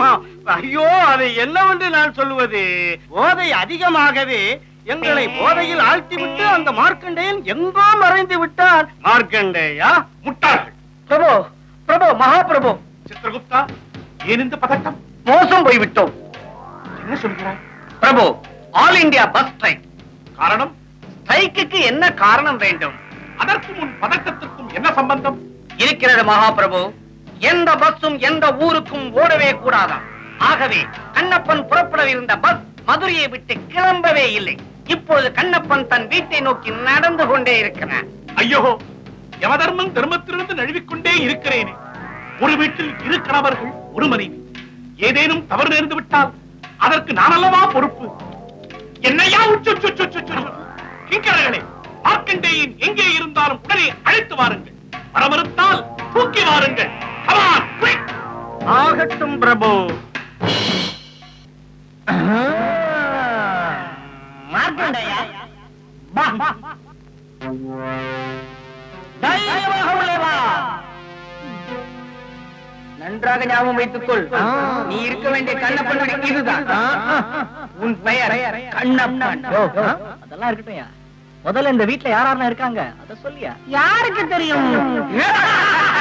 ஆமா. ஐயோ அதை என்னவென்று நான் சொல்லுவது? போதை அதிகமாகவே எங்களை போதையில் ஆழ்த்திவிட்டு அந்த மார்க்கண்டேயன் எங்கோ மறைந்து விட்டான் மார்க்கண்டேயா? முட்டாள்கள். பிரபு பிரபு மகாபிரபு. சித்திரகுப்தா ஏன் இந்த பதட்டம்? மோசம் போய்விட்டோம். என்ன சொல்கிறாய்? Prabhu all India bus strike. காரணம்? ஸ்ட்ரைக்குக்கு என்ன காரணம் வேண்டும்? அதற்கு முன் பதட்டத்திற்கும் என்ன சம்பந்தம்? இருக்கிறது மகாபிரபு. எந்த பஸ்ஸும் எந்த ஊருக்கும் ஓடவே கூடாதாம். ஆகவே கண்ணப்பன் புறப்படவிருந்த பஸ் மதுரையை விட்டு கிளம்பவே இல்லை. இப்பொழுது கண்ணப்பன் தன் வீட்டை நோக்கி நடந்து கொண்டே இருக்கிறான். ஐயோ யமதர்மன் தர்மத்திலிருந்து நழுவிக்கொண்டே இருக்கிறேனே. ஒரு வீட்டில் இரு கணவர்கள் ஒரு மனைவி. ஏதேனும் தவறு நேர்ந்து விட்டால் அதற்கு நானல்லவா பொறுப்பு? என்னையா உச்சு உச்சு, கிங்கரர்களே எங்கே இருந்தாலும் உடனே அழைத்து வாருங்கள். வர தூக்கி வாருங்கள். ஆகட்டும் பிரபு. நன்றாக ஞாபகம் வைத்துக்கொள். நீ இருக்க வேண்டிய கண்ணப்பன் இதுதான். உன் பெயர் கண்ணப்பன். அதெல்லாம் இருக்கட்டும் முதல்ல இந்த வீட்ல யார் யாரெல்லாம் இருக்காங்க? அத சொல்லியா? யாருக்கு தெரியும்?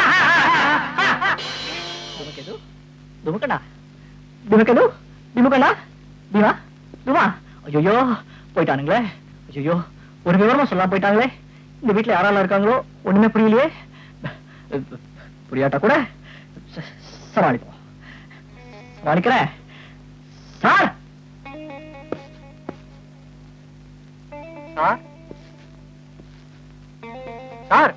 துமக்கெது துமக்கண்ணா துமக்கெது திமுகண்ணா திமா துமா ஐயோ போயிட்டானுங்களே ஐயோ ஒரு விவரமா சொல்லாம போயிட்டாங்களே இந்த வீட்ல யாரெல்லாம் இருக்காங்களோ ஒண்ணுமே புரியலையே புரியாட்டா கூட சமாளிப்போம் சமாளிக்கிறேன் சார் சார் சார்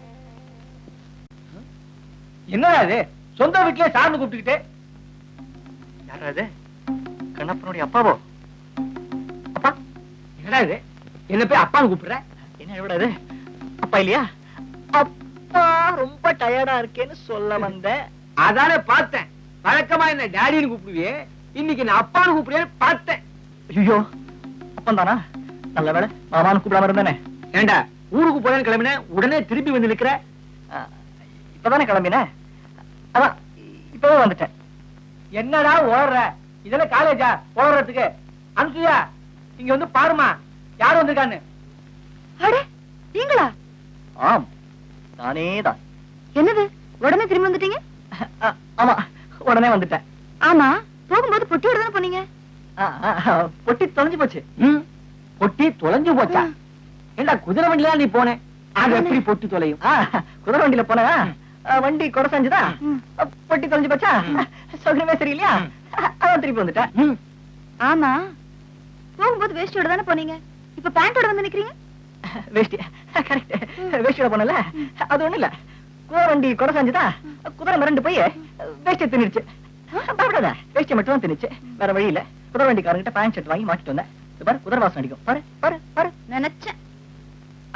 என்னடா இது சொந்த வீட்டுல சார்ந்து கூப்பிட்டுக்கிட்டே. யாரா இது? கண்ணப்பனுடைய அப்பாவோ? அப்பா என்னடா இது? என்ன போய் அப்பான்னு கூப்பிடுற? என்ன விட இது? அப்பா இல்லையா? அப்பா ரொம்ப டயர்டா இருக்கேன்னு சொல்ல வந்தேன். அதானே பார்த்தேன். வழக்கமா என்ன டேடின்னு கூப்பிடுவியே? இன்னைக்கு நான் அப்பான்னு கூப்பிடுவேன்னு பார்த்தேன். ஐயோ அப்பா தானா நல்ல வேலை மாமான்னு கூப்பிடாம இருந்தானே. ஏண்டா ஊருக்கு போறேன்னு கிளம்பினேன் உடனே திருப்பி வந்து நிக்கிற? இப்பதானே கிளம்பினேன் அதான் இப்பவே வந்துட்டேன். என்னடா ஓடுற? இதெல்லாம் காலேஜா ஓடுறதுக்கு. அனுசுயா இங்க வந்து பாருமா யார் வந்திருக்கான்னு? அடே நீங்களா? ஆம் நானே தான். என்னது? உடனே திரும்பி வந்துட்டீங்க? ஆமா உடனே வந்துட்டேன். ஆமா போகும்போது பொட்டியோட தானே போனீங்க? பொட்டி தொலைஞ்சு போச்சு. பொட்டி தொலைஞ்சு போச்சா? ஏண்டா குதிரை வண்டியா நீ போனே? அது எப்படி பொட்டி தொலையும்? குதிரை வண்டியில போனா வண்டி கொடை செஞ்சுதா. பொட்டி தொலைஞ்சு போச்சா? சௌகரியமே சரியில்லையா அதான் திருப்பி வந்துட்டேன். ஆமா. போகும்போது வேஷ்டியோட தானே போனீங்க? இப்ப பேண்டோட வந்து நிக்கிறீங்க? வேஷ்டி. கரெக்ட் வேஷ்டியோட போனல அது ஒண்ணு இல்ல குதிரை வண்டி கொடை செஞ்சுதா? குதிரை மிரண்டு போய் வேஷ்டியை தின்னுடுச்சு. பயப்படாத. வேஷ்டியை மட்டும் தான் தின்னுச்சு. வேற வழி இல்ல. குதிரை வண்டிக்காரங்கிட்ட பேண்ட் ஷர்ட் வாங்கி மாட்டிட்டு வந்தேன். பாரு குதிரை வாசம் அடிக்கும். பாரு பாரு பாரு. நினைச்சேன்.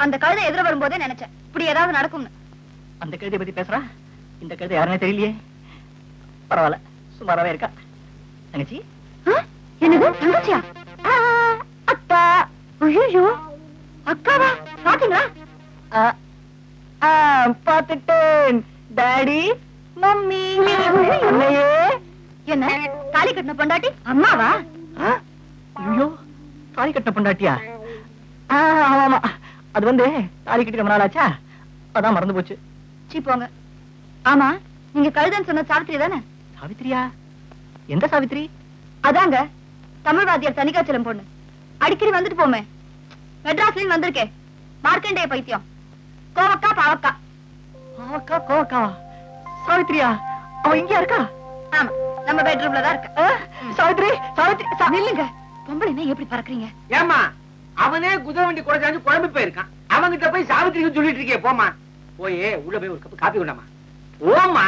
அந்த கழுதை எதிர வரும்போதே நினைச்சேன். இப்படி ஏதாவது நடக்கும்னு. அந்த கழுதை பத்தி பேசுறா? இந்த கழுதை யாருன்னே தெரியலையே. பரவாயில்ல சுமாராவே இருக்கா. தங்கச்சி? என்னது? தங்கச்சியா? ஆ, அக்கா. ஐயோ அக்காவா? பாத்தீங்களா? பாத்துட்டேன். டாடி மம்மி என்னையே என்ன? தாலி கட்டின பொண்டாட்டி? அம்மாவா? ஐயோ தாலி கட்டின பொண்டாட்டியா? ஆமா ஆமா. அது வந்து தாலி கட்டி ரொம்ப நாள் ஆச்சா? அதான் மறந்து போச்சு. சீ போங்க. ஆமா நீங்க கழுதைன்னு சொன்ன சாவித்திரி தானே? சாவித்திரியா? எந்த சாவித்திரி? அதாங்க தமிழ் வாத்தியார் தனிகாச்சலம் பொண்ணு. அடிக்கடி வந்துட்டு போமே. மெட்ராஸ்லயும் வந்திருக்கே. மார்க்கண்டேய பைத்தியம். கோவக்கா பாவக்கா. கோவக்கா? கோவக்காவா சாவித்திரியா? அவ இங்கயா இருக்கா? ஆமா நம்ம பெட்ரூம்ல தான் இருக்க. ஆ, சாவித்திரி சாவித்திரி சா- நில்லுங்க. பொம்பளை என்ன எப்படி பறக்குறீங்க? ஏம்மா அவனே குதிரை வண்டி கூட சாஞ்சு குழம்பு போயிருக்கான். அவங்கிட்ட போய் சாவித்திரிக்கு சொல்லிட்டு இருக்கே போமா போய் உள்ள போய் ஒரு கப் காப்பி கொண்டாமா ஓமா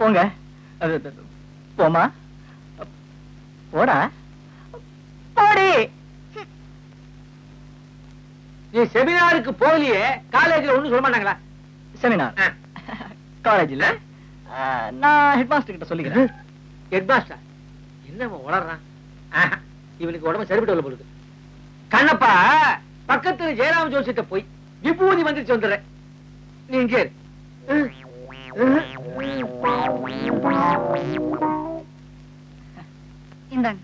போங்க. போமா போடா. போடி. நீ செமினாருக்கு போகலையே காலேஜ்ல ஒண்ணும் சொல்ல மாட்டாங்களா? செமினார். காலேஜ்ல? நான் ஹெட் மாஸ்டர் கிட்ட சொல்லிக்கிறேன். ஹெட் மாஸ்டர் என்ன ஆஹா, இவனுக்கு உடம்பு சரிபட்டு வரல போலுது கண்ணப்பா பக்கத்துல ஜெயராம ஜோசிட்ட போய் விபூதி வந்துருச்சு வந்துடுறேன். நீ இங்கே இரு. இந்தாங்க.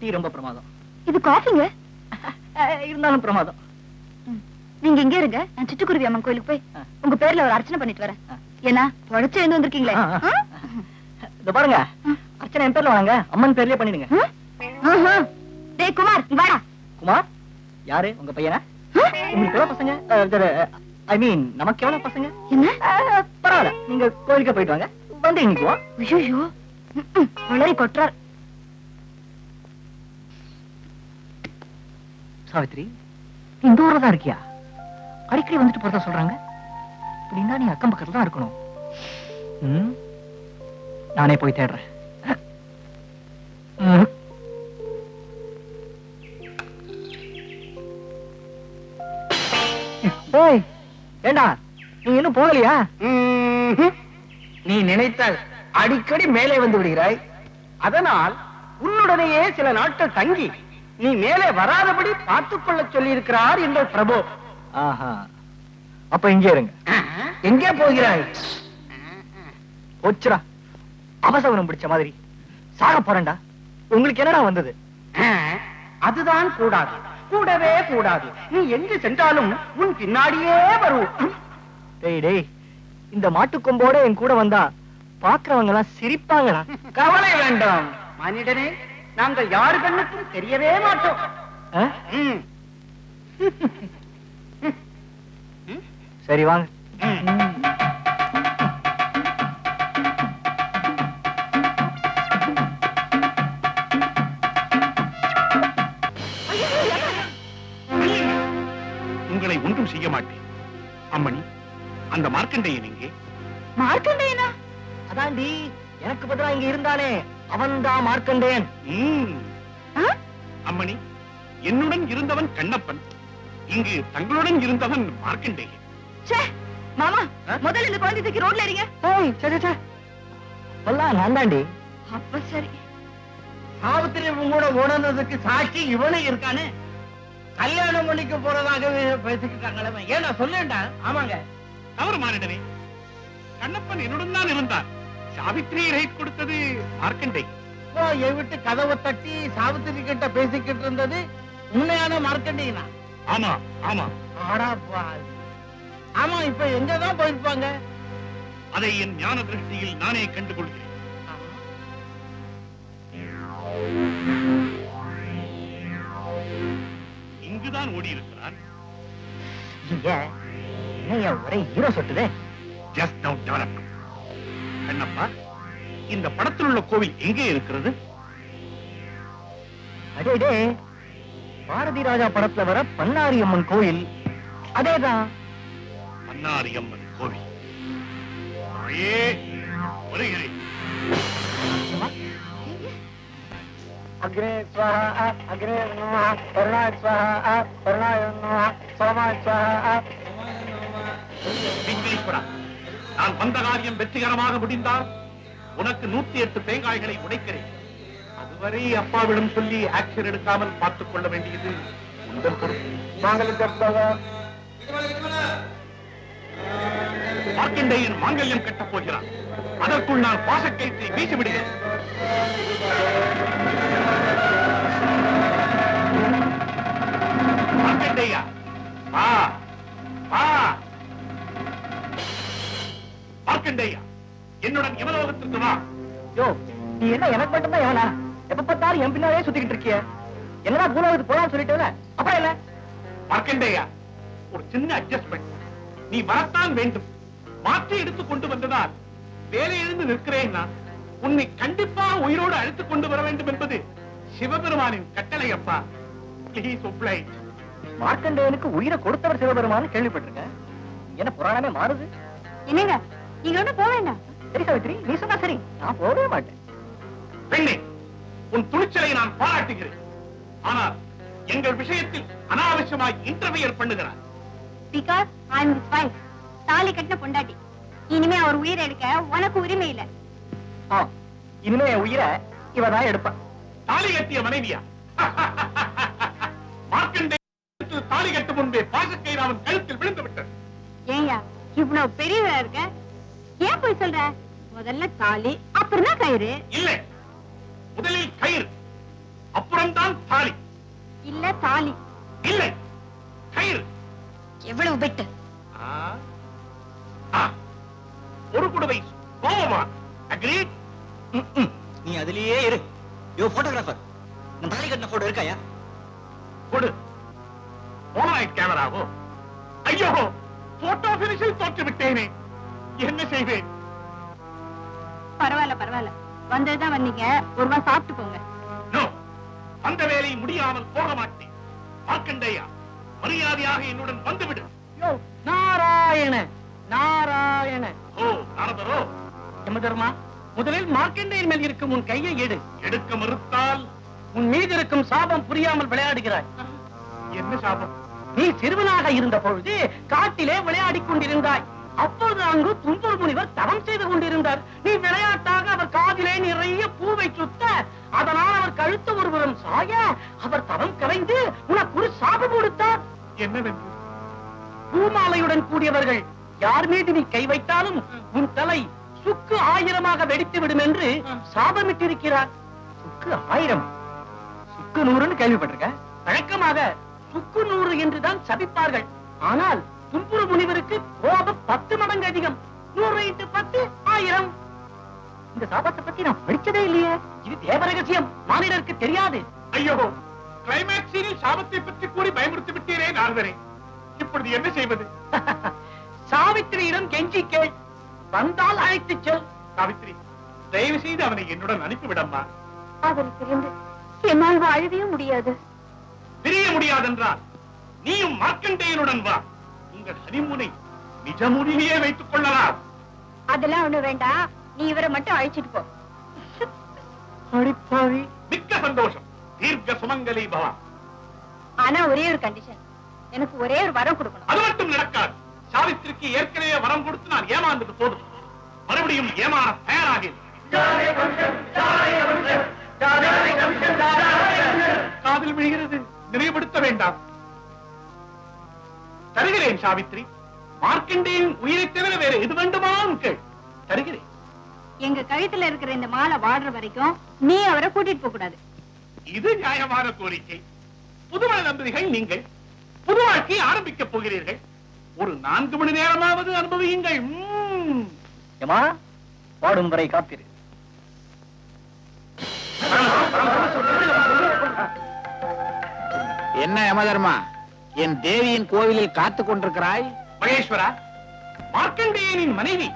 டீ ரொம்ப பிரமாதம். இது காஃபிங்க? இருந்தாலும் பிரமாதம். நீங்க இங்க இருங்க. நான் சிட்டுக்குருவி அம்மன் கோயிலுக்கு போய். உங்க பேர்ல ஒரு அர்ச்சனை பண்ணிட்டு வரேன். ஏன்னா உழைச்சு எழுந்து வந்திருக்கீங்களே? இந்த பாருங்க. அர்ச்சனை என் பேர்ல வாங்க. அம்மன் பேர்லயே பண்ணிடுங்க. டேய் குமார் வாடா. குமார் யாரு? உங்க பையனா? உங்களுக்கு எவ்வளவு பசங்க? ஐ மீன் நமக்கு எவ்வளவு பசங்க? என்ன? பரவாயில்ல நீங்க கோயிலுக்கு போயிட்டு வாங்க. வந்து இன்னைக்குவோம் ஐயோ வளரி கொட்டுறார். சாவித்ரி இந்த ஊர்ல தான் இருக்கியா? அடிக்கடி வந்துட்டு போறதா சொல்றாங்க. அப்படின்னா நீ அக்கம் பக்கத்துல தான் இருக்கணும்? நானே போய் தேடுறேன். ஏய் ஏண்டா நீ இன்னும் போகலையா. நீ நினைத்தால் அடிக்கடி மேலே வந்து விடுகிறாய். அதனால் உன்னுடனேயே சில நாட்கள் தங்கி நீ மேலே வராதபடி பார்த்துக் கொள்ள சொல்லியிருக்கிறார் என்ற பிரபு. ஆஹா. அப்ப இங்கே இருங்க. எங்கே போகிறாய்? போச்சுடா. அவசரம் பிடிச்ச மாதிரி. சாக போறேன்டா. உங்களுக்கு என்னடா வந்தது? அதுதான் கூடாது. கூடவே கூடாது. நீ எங்கு சென்றாலும் உன் பின்னாடியே வரும் டேய் டேய் இந்த மாட்டுக்கொம்போட என் கூட வந்தா பாக்குறவங்க எல்லாம் சிரிப்பாங்கடா கவலை வேண்டாம். மனிதனே நாங்கள் யாரு கண்ணுக்கும் தெரியவே மாட்டோம். சரி வாங்க. செய்ய மாட்டேன். அம்மணி அந்த மார்க்கண்டேயன் எங்கே? மார்க்கண்டேயனா? அதான்டி எனக்கு பதிலா இங்க இருந்தானே அவன்தான் மார்க்கண்டேயன். ம், ஆ? அம்மணி என்னுடன் இருந்தவன் கண்ணப்பன் இங்கு தங்களுடன் இருந்தவன் மார்க்கண்டேயன். ச்சே மாமா? முதல்ல இந்த குழந்தை தூக்கி ரோட்ல எறிங்க ஏய் சே சே, சே அப்பெல்லாம் நான் தாண்டி அப்ப சரி. சாவித்திரி கூட உணர்ந்ததுக்கு சாட்சி இவனே இருக்கானே. கல்யாணம் பண்ணிக்க போறதாகவே பேசிக்கிட்டாங்களே. ஏன்னா சொல்லேன்டா ஆமாங்க. தவறு மாறிடனே கண்ணப்பன் என்னுடன் தான் இருந்தான் சாவித்திரியை ரைட் கொடுத்தது மார்க்கண்டேயன் இப்போ என் வீட்டு கதவை தட்டி சாவித்திரி கிட்ட பேசிக்கிட்டு இருந்தது உண்மையான மார்க்கண்டிங்கனா ஆமா ஆமா. ஆடா. ஆமா இப்ப எங்கதான் போயிருப்பாங்க? அதை என் ஞான திருஷ்டியில் நானே கண்டுகொள்கிறேன். இங்குதான் ஓடி இருக்கிறான் ஒரே ஹீரோ சொட்டுதே ஜஸ்ட் நவ் டெவலப் கண்ணப்பா இந்த படத்தில் உள்ள கோவில் எங்கே இருக்கிறது? அடே டே பாரதி ராஜா படத்துல வர பன்னாரி அம்மன் கோயில் அதேதான் மன்னாரி அம்மன் கோவில் வருகிறேன் அக்னே ஸ்வஹா அக்னே நமஹ கருணாய ஸ்வஹா கருணாய நமஹ சோமாய ஸ்வஹா நான் வந்த காரியம் வெற்றிகரமாக முடிந்தால் உனக்கு நூத்தி எட்டு தேங்காய்களை உடைக்கிறேன். அதுவரை அப்பாவிடம் சொல்லி ஆக்ஷன் எடுக்காமல் பார்த்துக் கொள்ள வேண்டியது உங்கள் பொறுப்பு. மார்க்கண்டேயன் மாங்கல்யம் கட்டப் போகிறான். அதற்குள் நான் பாசக்கயிற்றை வீசி வா மார்க்கண்டேயா என்னுடன் யமலோகத்திற்கு வா. யோ நீ என்ன எனக்கு மட்டும் தான் எவனா எப்ப பார்த்தாலும் என் பின்னாலே சுத்திக்கிட்டு இருக்கிய. என்னடா பூலோகத்துக்கு போலாம்னு சொல்லிட்டேல அப்புறம் என்ன? மார்க்கண்டேயா ஒரு சின்ன அட்ஜஸ்ட்மெண்ட் நீ வரத்தான் வேண்டும். மாற்றி எடுத்து கொண்டு வந்ததால் வேலையிலிருந்து நிற்கிறேன் நான் உன்னை கண்டிப்பாக உயிரோடு அழைத்துக் கொண்டு வர வேண்டும் என்பது சிவபெருமானின் கட்டளை அப்பா. ப்ளீஸ் ஒப்ளை மார்க்கண்டேயனுக்கு உயிரை கொடுத்தவர் சிவபெருமான்னு கேள்விப்பட்டிருக்கேன். என்ன புராணமே மாறுது? என்னங்க? நீங்க ஒண்ணும் போக வேண்டாம். சரி சாவித்ரி நீ சொன்னா சரி. நான் போகவே மாட்டேன். பெண்ணே உன் துணிச்சலை நான் பாராட்டுகிறேன். ஆனால் எங்கள் விஷயத்தில் அனாவசியமாய் இன்டர்வியர் பண்ணுகிறார் because I am his wife தாலி கட்டின பொண்டாட்டி. இனிமே அவர் உயிரை எடுக்க உனக்கு உரிமை இல்ல. ஆ, இனிமே உயிரை இவதான் எடுப்பா. தாலி கட்டிய மனைவியா? தாலி கட்டும் முன்பே பாசக்கயிறு அவன் கழுத்தில் விழுந்து விட்டது. ஏயா இவ்வளவு பெரியவரா இருக்க? ஏன் போய் சொல்ற? முதல்ல தாலி அப்புறம் தான் கயிறு. இல்லை முதலில் கயிறு அப்புறம்தான் தாலி. இல்ல தாலி. இல்லை கயிறு. எவ்வளவு பெட்டு. ஒரு குடுவை கோபமா? அக்ரீட் நீ அதுலயே இரு. யோ போட்டோகிராஃபர் நான் தாலி கட்டின போட்டோ இருக்காயா? கொடு. போனாய்ட் கேமராவோ ஐயோ போட்டோ பினிஷில் தோற்று விட்டேனே என்ன செய்வேன்? பரவாயில்ல பரவாயில்ல. வந்ததுதான் வந்தீங்க. ஒரு ரூபா சாப்பிட்டு போங்க நோ அந்த வேலை முடியாமல் போக மாட்டேன். மார்க்கண்டேயா மரியாதையாக என்னுடன் வந்துவிடு. நாராயண நாராயண. ஓ நாரதரோ. யமதர்மா முதலில் மார்க்கண்டேயன் மேல் இருக்கும் உன் கையை எடு. எடுக்க மறுத்தால்? உன் மீது இருக்கும் சாபம் புரியாமல் விளையாடுகிறாய். என்ன சாபம்? நீ சிறுவனாக இருந்த பொழுது காட்டிலே விளையாடிக் கொண்டிருந்தாய். அப்பொழுது அங்கு தும்புர் முனிவர் தவம் செய்து கொண்டிருந்தார். நீ விளையாட்டாக அவர் காதிலே நிறைய பூவை சுத்த அதனால் அவர் கழுத்து ஒருவரும் சாய அவர் தவம் கலைந்து உனக்கு ஒரு சாபம் கொடுத்தார். என்னவென்று? பூமாலையுடன் கூடியவர்கள் யார் மீது நீ கை வைத்தாலும் உன் தலை சுக்கு ஆயிரமாக வெடித்து விடும் என்று சாபமிட்டிருக்கிறார். சுக்கு ஆயிரம்? சுக்கு நூறுன்னு கேள்விப்பட்டிருக்க? வழக்கமாக சுக்கு நூறு என்றுதான் சபிப்பார்கள். ஆனால் தும்புரு முனிவருக்கு கோபம் பத்து மடங்கு அதிகம். நூறு இன்ட்டு பத்து ஆயிரம். இந்த சாபத்தை பத்தி நான் படிச்சதே இல்லையே. இது தேவ ரகசியம் மானிடருக்கு தெரியாது. ஐயோ கிளைமேக்ஸில் சாபத்தை பற்றி கூறி பயமுறுத்தி விட்டீரே நாரதரே. இப்பொழுது என்ன செய்வது? சாவித்திரியிடம் கெஞ்சி கேள். வந்தால் அழைத்துச் செல். சாவித்ரி தயவு செய்து அவனை என்னுடன் அனுப்பிவிடம்மா. அவருக்கு இருந்து என்னால் வாழவே முடியாது. முடியாதென்றால் நீயும் மார்க்கண்டேயனுடன் வா. உங்கள் ஹனிமூனை நிஜமுடியிலேயே வைத்துக் கொள்ளலாம். அதெல்லாம் ஒண்ணு வேண்டாம். நீ இவரை மட்டும் அழைச்சிட்டு போ. அடிப்பாவி. மிக்க சந்தோஷம். தீர்க்க சுமங்கலி பவா. ஆனா ஒரே ஒரு கண்டிஷன் எனக்கு ஒரே ஒரு வரம் கொடுக்கணும். அது மட்டும் நடக்காது. சாவித்திரிக்கு ஏற்கனவே வரம் கொடுத்து நான் ஏமாந்தது போதும். மறுபடியும் ஏமாற தயாராகி காதில் விழுகிறது. நினைவுபடுத்த வேண்டாம். தருகிறேன் சாவித்ரி. மார்க்கண்டேயின் உயிரை தவிர வேற எது வேண்டுமானாலும் கேள். தருகிறேன். எங்க கழுத்துல இருக்கிற இந்த மாலை வாடுற வரைக்கும் நீ அவரை கூட்டிட்டு போக கூடாது. இது நியாயமான கோரிக்கை. புதுமண தம்பதிகள் நீங்கள். புது வாழ்க்கையை ஆரம்பிக்கப் போகிறீர்கள். ஒரு நான்கு மணி நேரமாவது அனுபவியுங்கள். வாடும் வரை காத்திரு. என்ன யமதர்மா என் தேவியின் கோவிலில் காத்துக் கொண்டிருக்கிறாய்? மகேஸ்வரா மார்க்கண்டேயனின் மனைவி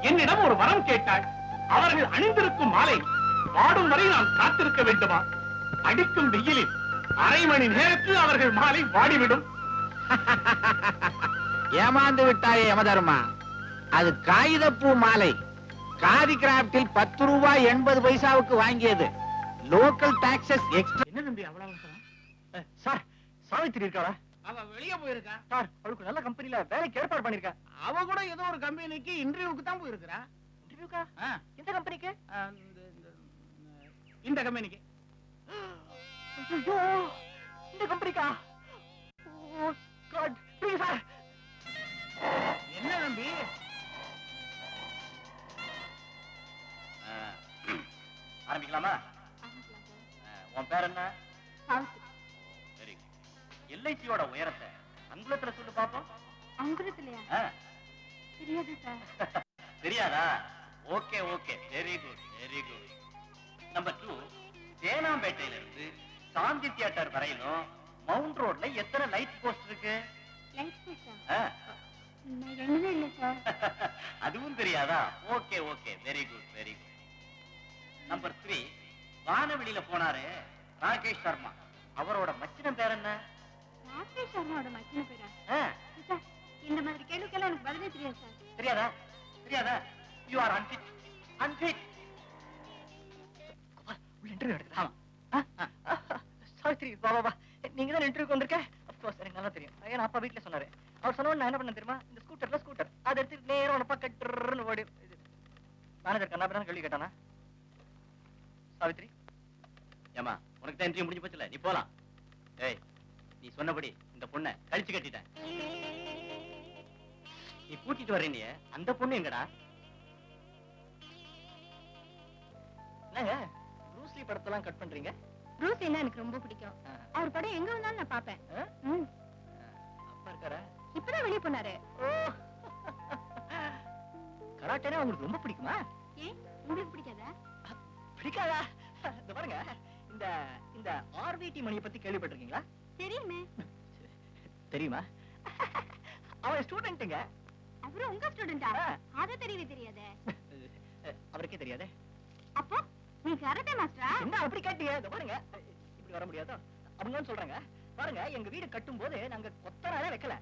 என்னிடம் ஒரு வரம் கேட்டாள். அவர்கள் அணிந்திருக்கும் மாலை வாடும் வரை நான் காத்திருக்க வேண்டுமா? அடிக்கும் வெயிலில் அரை மணி நேரத்தில் அவர்கள் மாலை வாடிவிடும். ஏமாந்து விட்டாயே யமதர்மா அது காகிதப்பூ மாலை. காதி கிராப்டில் பத்து ரூபாய் எண்பது பைசாவுக்கு வாங்கியது. லோக்கல் டாக்ஸஸ் எக்ஸ்ட்ரா என்ன தம்பி அவ்வளவு? சார் சாவித்திரி இருக்காளா அவ வெளியே போயிருக்கா சார் அவளுக்கு நல்ல கம்பெனில வேலைக்கு ஏற்பாடு பண்ணிருக்கேன் அவ கூட ஏதோ ஒரு கம்பெனிக்கு இன்டர்வியூக்கு தான் போயிருக்கிறா இன்டர்வியூக்கா எந்த கம்பெனிக்கு இந்த- கம்பெனிக்கு ஐயோ இந்த கம்பெனிக்கா ஓ காட் ப்ளீஸ் சார் என்ன தம்பி ஆரம்பிக்கலாமா உன் பேர் என்ன சாவித்திரி, எல்ஐசியோட உயரத்தை அங்குலத்துல சொல்லு பாப்போம். அங்குலத்திலயா? தெரியாது சார் தெரியாதா? Okay okay. Very good very good number two தேனாம்பேட்டையில இருந்து சாந்தி தியேட்டர் வரையிலும் மவுண்ட் ரோட்ல எத்தனை லைட் போஸ்ட் இருக்கு? அதுவும் தெரியாதா? Okay okay. Very good very good number three வானவெளியில போனாரு ராகேஷ் சர்மா. அவரோட மச்சினம் பேர் என்ன? மச்சின பேரா சார் இந்த மாதிரி கேள்விக்கெல்லாம் எனக்கு பதிலே தெரியாது சார். தெரியாதா? தெரியாதா? You are unfit unfit interview எடுக்குதா வா வா நீங்க தான் இன்டர்வியூக்கு வந்திருக்க? அப்கோர்ஸ் எனக்கு நல்லா தெரியும். ஏன்னா அப்பா வீட்ல சொன்னாரு. அவர் சொன்ன நான் என்ன பண்ண தெரியுமா? இந்த ஸ்கூட்டர்ல ஸ்கூட்டர் அதை எடுத்து நேரம் உனப்பா கட்டுன்னு ஓடி மேனேஜர் கண்ணா கேள்வி கேட்டானா? சாவித்ரி? ஏமா உனக்கு தான் இன்டர்வியூ முடிஞ்சு போச்சுல. நீ போலாம். ஏய் நீ சொன்னபடி இந்த பொண்ணை கழிச்சு கட்டிட்டேன். நீ கூட்டிட்டு வரேனியே அந்த பொண்ணு எங்கடா? என்னங்க ப்ரூஸ்லி படத்தெல்லாம் கட் பண்றீங்க? ப்ரூஸ்லினா எனக்கு ரொம்ப பிடிக்கும். அவர் படம் எங்க வந்தாலும் நான் பாப்பேன். அப்பா இருக்காரா? இப்பதான் வெளியே போனாரு. கராட்டேனா உங்களுக்கு ரொம்ப பிடிக்குமா? ஏன்? உங்களுக்கு பிடிக்காதா? பிடிக்காதா? இந்த பாருங்க இந்த இந்த ஆர்விடி மணியை பத்தி கேள்விப்பட்டிருக்கீங்களா? தெரியுமே. தெரியுமா? அவன் ஸ்டூடெண்ட்டுங்க அவரும் உங்க ஸ்டூடெண்டா. அத தெரியவே தெரியாதே. அவருக்கே தெரியாதே. அப்போ நீ கராட்டே மாஸ்டரா? என்ன அப்படி இந்த பாருங்க. இப்படி வர முடியாதா? அப்படின்னு சொல்றாங்க. பாருங்க எங்க வீடு கட்டும் போது நாங்க கொத்தனாலே வைக்கல.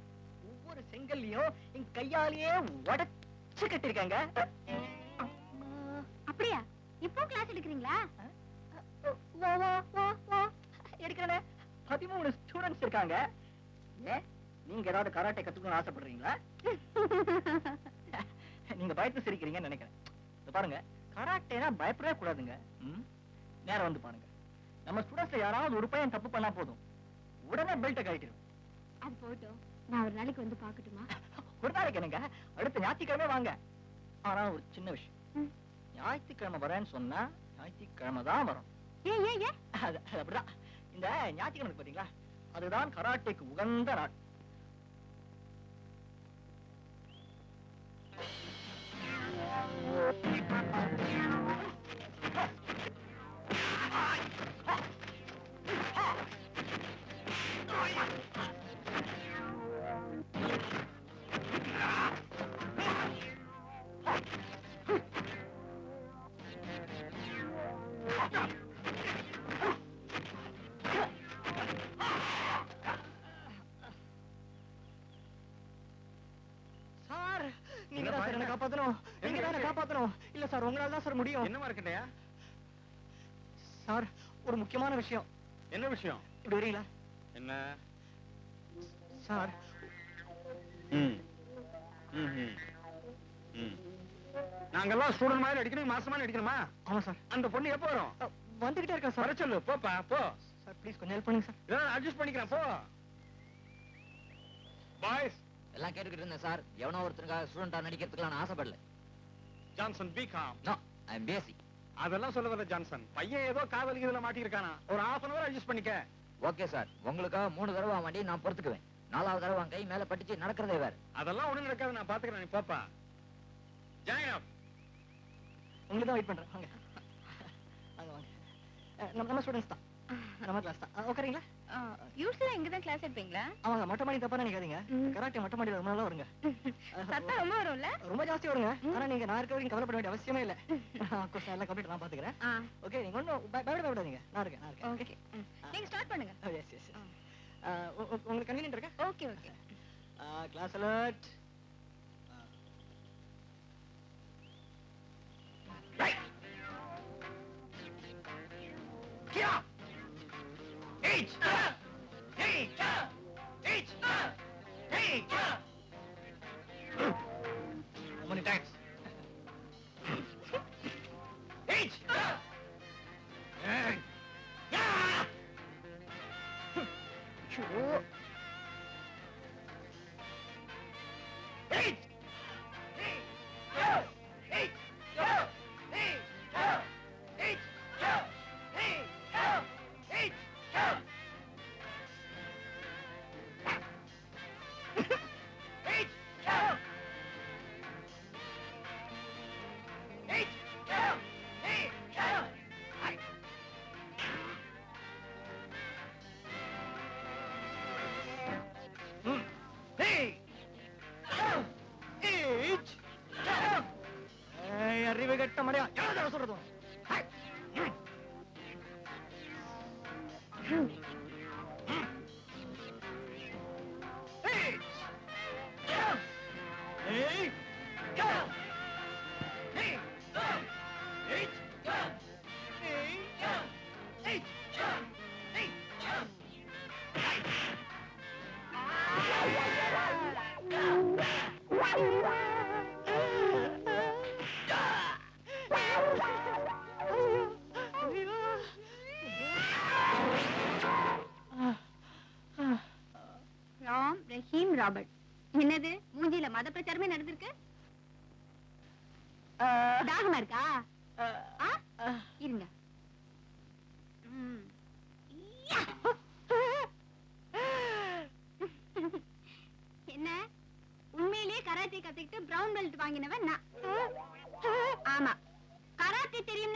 ஒவ்வொரு செங்கல்லையும் எங்க கையாலேயே உடைச்சு கட்டிருக்காங்க அப்படியா? இப்போ கிளாஸ் எடுக்கிறீங்களா? எடுக்கிறேன். பதிமூணு ஸ்டூடெண்ட்ஸ் இருக்காங்க. ஏன் நீங்க ஏதாவது கராட்டே கத்துக்கணும்னு ஆசைப்படுறீங்களா? நீங்க பயத்து சிரிக்கிறீங்கன்னு நினைக்கிறேன். பாருங்க கராட்டேனா பயப்படவே கூடாதுங்க? நேரம் வந்து பாருங்க. நம்ம ஸ்டூடெண்ட்ஸ்ல யாராவது ஒரு பையன் தப்பு பண்ணா போதும். உடனே பெல்ட்டை கழட்டிடும் அது போட்டோம் நான் ஒரு நாளைக்கு வந்து பாக்கட்டுமா ஒரு நாளைக்கு என்னங்க? அடுத்த ஞாயிற்றுக்கிழமை வாங்க. ஆனா ஒரு சின்ன விஷயம். ஞாயிற்றுக்கிழமை வரேன்னு சொன்னா ஞாயிற்றுக்கிழமை தான் வரும். ஏ ஏ ஏ அப்படிதான். இந்த ஞாயிற்றுக்கிழமை பாத்தீங்களா? அதுதான் கராட்டேக்கு உகந்த நாள். சார் காப்பாத்தணும். நீங்க தான் என்ன காப்பாத்தணும். இல்ல சார் உங்களால தான் சார் முடியும். என்னமா இருக்கட்டையா சார் ஒரு முக்கியமான விஷயம். என்ன விஷயம்? இப்படி வரீங்களா? என்ன? சார். நாங்கெல்லாம் ஸ்டூடெண்ட் மாதிரி அடிக்கணும் மாசமா அடிக்கணுமா? ஆமா சார். அந்த பொண்ணு எப்போ வரும்? வந்துகிட்டே இருக்கேன் சார். வர சொல்லு போப்பா போ. சார் ப்ளீஸ் கொஞ்சம் ஹெல்ப் பண்ணுங்க சார். அட்ஜஸ்ட் பண்ணிக்கிறேன் போ. பாய்ஸ் எல்லாம் கேட்டுக்கிட்டு இருந்தேன் சார். எவனோ ஒருத்தருக்காக ஸ்டூடெண்டா நடிக்கிறதுக்குலாம் நான் ஆசைப்படல. Johnson B Com no I am பேசி அதெல்லாம் சொல்ல வரல ஜான்சன். பையன் ஏதோ காதல் இதுல மாட்டிருக்கானா ஒரு half அன் அவர் அட்ஜஸ்ட் பண்ணிக்க. ஓகே சார் உங்களுக்காக மூணு தடவை வண்டி நான் பொறுத்துக்குவேன். நாலாவது தடவை அவன் கை மேல பட்டுச்சு நடக்கிறதே வேற. அதெல்லாம் ஒண்ணும் நடக்காது நான் பாத்துக்கிறேன் நீ போப்பா. ஜாயின் உங்களுக்கு தான் வெயிட் பண்றேன். வாங்க. வாங்க நம்ம நம்ம ஸ்டூடெண்ட்ஸ் தான். நம்ம கிளாஸ் தான் அ, உட்காரீங்களா? யூஸ்வலா இங்க தான் கிளாஸ் எடுப்பீங்களா? மொட்டை மாடி தப்பா நினைக்காதீங்க. கராட்டே மொட்டை மாடியில் ரொம்ப நாளா வருங்க. சத்தம் ரொம்ப வரும்ல? ரொம்ப ஜாஸ்தி வருங்க. ஆனா நீங்க நான் இருக்க வரைக்கும் கவலைப்பட வேண்டிய அவசியமே இல்ல. கோர்ஸ் எல்லாம் கம்ப்ளீட் நான் பாத்துக்கிறேன். ஆ. ஓகே நீங்க ஒன்றும் பயப்பட பயப்படாதீங்க. நான் இருக்கேன் நான் இருக்கேன். ஓகே நீங்க ஸ்டார்ட் பண்ணுங்க. எஸ் எஸ் உங்களுக்கு கன்வீனியன்ட் இருக்கா? Okay okay class alert Wait! மடையா யாரும் சொல்றது? ராபர்ட். என்னது? மூஞ்சில மத பிரச்சாரமே நடந்திருக்கு தாகமா இருக்கா?